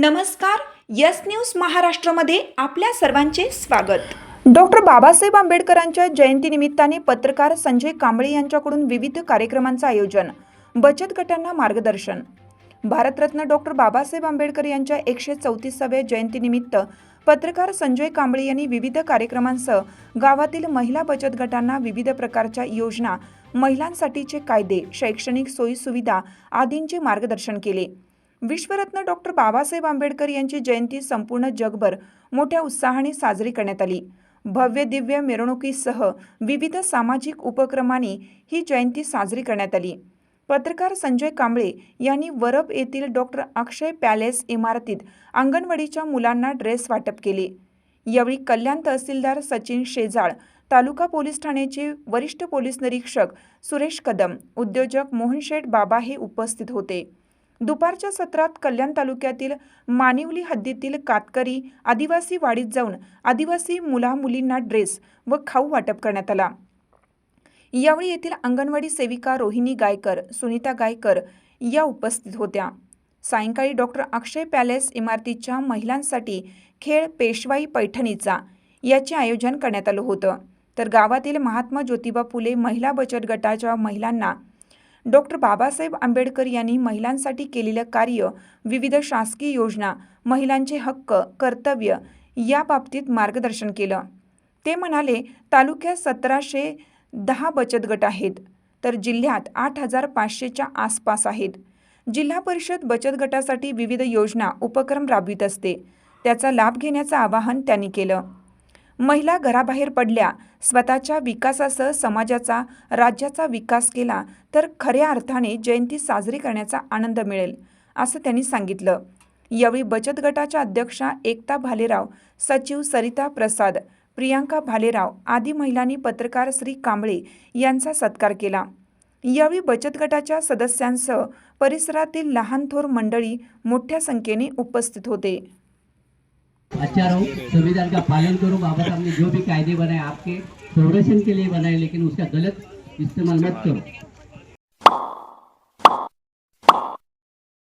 नमस्कार yes news महाराष्ट्रामध्ये आपल्या सर्वांचे स्वागत. डॉक्टर बाबासाहेब आंबेडकरांच्या जयंतीनिमित्ताने पत्रकार संजय कांबळे यांच्याकडून विविध कार्यक्रमांचं आयोजन बचत गटांना मार्गदर्शन. भारतरत्न डॉक्टर बाबासाहेब आंबेडकर यांच्या एकशे चौतीसाव्या जयंतीनिमित्त पत्रकार संजय कांबळे यांनी विविध कार्यक्रमांसह गावातील महिला बचत गटांना विविध प्रकारच्या योजना महिलांसाठीचे कायदे शैक्षणिक सोयीसुविधा आदींचे मार्गदर्शन केले. विश्वरत्न डॉक्टर बाबासाहेब आंबेडकर यांची जयंती संपूर्ण जगभर मोठ्या उत्साहाने साजरी करण्यात आली. भव्य दिव्य मिरवणुकीसह विविध सामाजिक उपक्रमांनी ही जयंती साजरी करण्यात आली. पत्रकार संजय कांबळे यांनी वरब येथील डॉक्टर अक्षय पॅलेस इमारतीत अंगणवाडीच्या मुलांना ड्रेस वाटप केले. यावेळी कल्याण तहसीलदार सचिन शेजाळ तालुका पोलीस ठाण्याचे वरिष्ठ पोलीस निरीक्षक सुरेश कदम उद्योजक मोहन शेठ बाबा हे उपस्थित होते. दुपारच्या सत्रात कल्याण तालुक्यातील मानिवली हद्दीतील कातकरी आदिवासी वाडीत जाऊन आदिवासी मुला मुलींना ड्रेस व खाऊ वाटप करण्यात आला. यावेळी येथील अंगणवाडी सेविका रोहिणी गायकर सुनीता गायकर या उपस्थित होत्या. सायंकाळी डॉक्टर अक्षय पॅलेस इमारतीच्या महिलांसाठी खेळ पेशवाई पैठणीचा याचे आयोजन करण्यात आलं होतं. तर गावातील महात्मा ज्योतिबा फुले महिला बचत गटाच्या महिलांना डॉक्टर बाबासाहेब आंबेडकर यांनी महिलांसाठी केलेलं कार्य विविध शासकीय योजना महिलांचे हक्क कर्तव्य या बाबतीत मार्गदर्शन केलं. ते म्हणाले तालुक्यात सतराशे दहा बचत गट आहेत तर जिल्ह्यात आठ हजार पाचशेच्या आसपास आहेत. जिल्हा परिषद बचत गटासाठी विविध योजना उपक्रम राबवित असते. त्याचा लाभ घेण्याचं आवाहन त्यांनी केलं. महिला घराबाहेर पडल्या. स्वतःच्या विकासासह समाजाचा राज्याचा विकास केला तर खऱ्या अर्थाने जयंती साजरी करण्याचा आनंद मिळेल असं त्यांनी सांगितलं. यावेळी बचत गटाच्या अध्यक्षा एकता भालेराव सचिव सरिता प्रसाद प्रियांका भालेराव आदी महिलांनी पत्रकार श्री कांबळे यांचा सत्कार केला. यावेळी बचत गटाच्या सदस्यांसह परिसरातील लहान थोर मंडळी मोठ्या संख्येने उपस्थित होते. अच्छा रहो संविधान का पालन करो बाबा साहब ने जो भी कायदे बनाए आपके संरक्षण के लिए बनाए लेकिन उसका गलत इस्तेमाल मत करो।